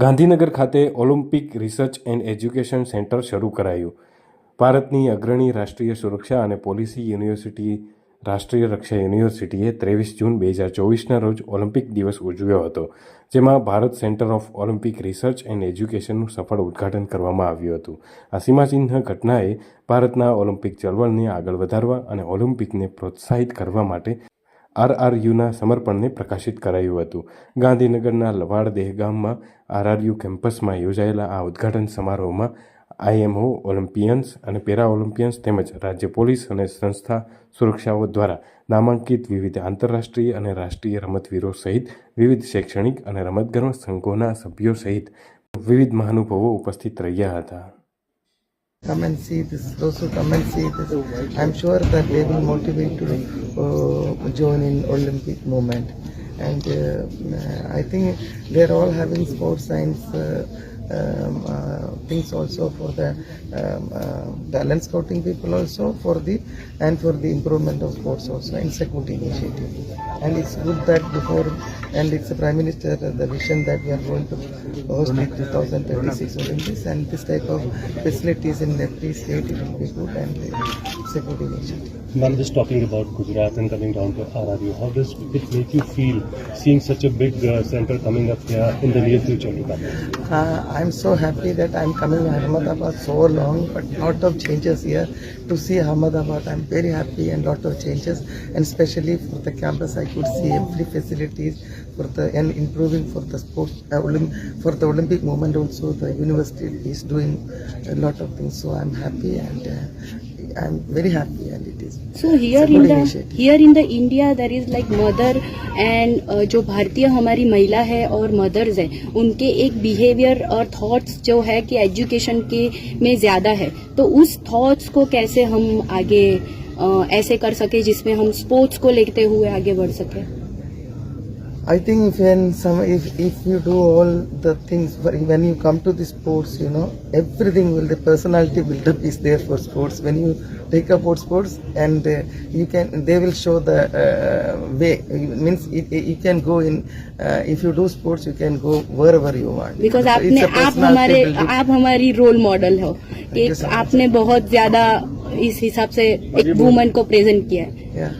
ગાંધીનગર ખાતે Olympic research and education centre શરૂ કરાયું. ભારતની અગ્રણી રાષ્ટ્રીય સુરક્ષા અને પોલિસી યુનિવર્સિટી, રાષ્ટ્રીય રક્ષા યુનિવર્સિટીએ ત્રેવીસ જૂન બે હજાર ચોવીસના રોજ ઓલિમ્પિક દિવસ ઉજવ્યો હતો, જેમાં Bharat centre of Olympic research and એજ્યુકેશનનું સફળ ઉદ્ઘાટન કરવામાં આવ્યું હતું. આ સીમાચિહ્ન ઘટનાએ ભારતના ઓલિમ્પિક ચળવળને આગળ વધારવા અને ઓલિમ્પિકને પ્રોત્સાહિત કરવા માટે આરઆરયુના સમર્પણને પ્રકાશિત કરાયું હતું. ગાંધીનગરના લવાડ દહેગામમાં આરઆરયુ કેમ્પસમાં યોજાયેલા આ ઉદ્ઘાટન સમારોહમાં આઈએમઓ, ઓલિમ્પિયન્સ અને પેરા ઓલિમ્પિયન્સ તેમજ રાજ્ય પોલીસ અને સંસ્થા સુરક્ષાઓ દ્વારા નામાંકિત વિવિધ આંતરરાષ્ટ્રીય અને રાષ્ટ્રીય રમતવીરો સહિત વિવિધ શૈક્ષણિક અને રમતગમત સંઘોના સભ્યો સહિત વિવિધ મહાનુભાવો ઉપસ્થિત રહ્યા હતા. Come and see this, those who come and see this, I'm sure that they will motivate to uh, join in Olympic movement. And uh, I think they're all having sports science uh, uh, things also for the um, uh, talent scouting people also for the and for the improvement of sports also and security initiative. And it's good that before and it's the Prime Minister uh, the vision that we are going to host the 2026 Olympics and this type of facilities in every state it will be good and uh, security initiative. Ma'am, just talking about Gujarat and coming down to RRU, how does it make you feel seeing such a big uh, center coming up here in the near future? Uh, I'm so happy that I'm coming to Ahmedabad so long, but lot of changes here. To see Ahmedabad, I'm very happy and lot of changes. And especially for the campus, I could see every facilities for the and improving for the sports uh, for the Olympic movement. Also, the university is doing a lot of things. So I'm happy and uh, I'm very happy, and it is. So here in the initiative. here in the India there is like mother and uh, जो भारतीय हमारी महिला है और mother's है उनके एक behaviour और थॉट्स जो है कि एजुकेशन के में ज़्यादा है तो उस थॉट्स को कैसे हम आगे uh, ऐसे कर सके जिसमें हम स्पोर्ट्स को लेते हुए आगे बढ़ सके I think when some if if you do all the things for- when you come to the sports, you know everything will the personality build up is there for sports. When you take up sports and uh, you can they will show the uh, way. It means it, it- you can go in uh, if you do sports you can go wherever you want. Because It's a आपने आप हमारे आप हमारी role model हो कि you so much. आपने बहुत ज़्यादा इस हिसाब से एक वुमन को प्रेजेंट किया है yeah.